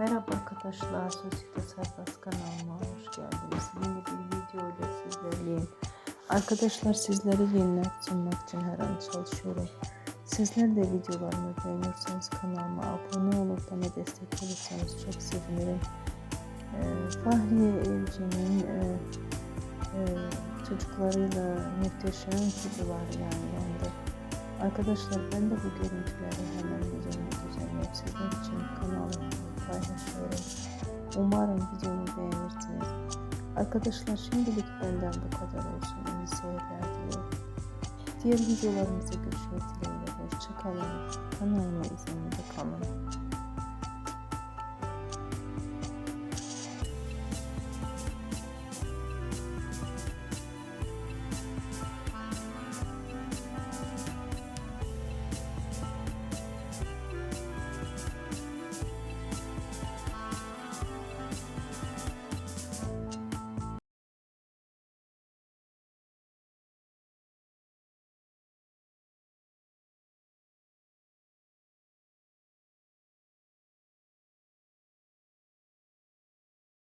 Merhaba arkadaşlar, Sosyete Serbest kanalıma hoş geldiniz. Yeni bir video ile sizlerleyim. Arkadaşlar sizlere yeniler sunmak için her an çalışıyorum. Sizler de videolarımı beğenirseniz kanalıma abone olup bana destek olursanız çok sevinirim. Ee, Fahriye Evcen'in e, e, çocuklarıyla muhteşem videolar yani yandı. Arkadaşlar ben de bu görüntüleri hemen videomu düzenleyip kanalımda paylaşıyorum. Umarım videomu beğenirsiniz. Arkadaşlar şimdilik benden bu kadar olsun. İyi seyirler diliyorum. Diğer videolarımızda görüşmek dileğiyle. Hoşçakalın. Kanalıma izlemede kalın.